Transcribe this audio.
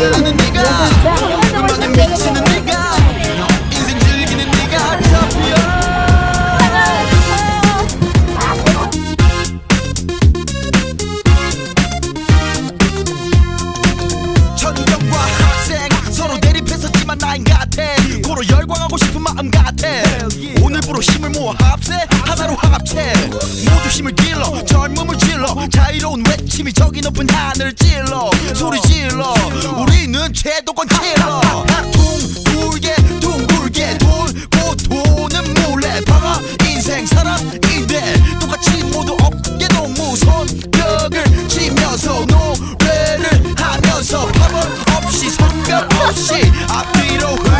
소리 지르는 네가. 음악에 미치는 네가. 인생 즐기는 네가. 대립했었지만 나인 같아. 고로 열광하고 싶은 마음 같아. 오늘부로 힘을 모아 합세. 하나로 합체. 모두 힘을 길러 젊음을 신비로운 외침이 저기 높은 하늘 찔러. 소리 질러. 우리는 제도권 킬러. 둥글게 둥글게 돌고 도는 몰래 방아. 인생 사람인데 똑같이 모두 어깨 너무 손격을 치면서 노래를 하면서 파벌 없이 성별 없이 앞뒤로 흘러.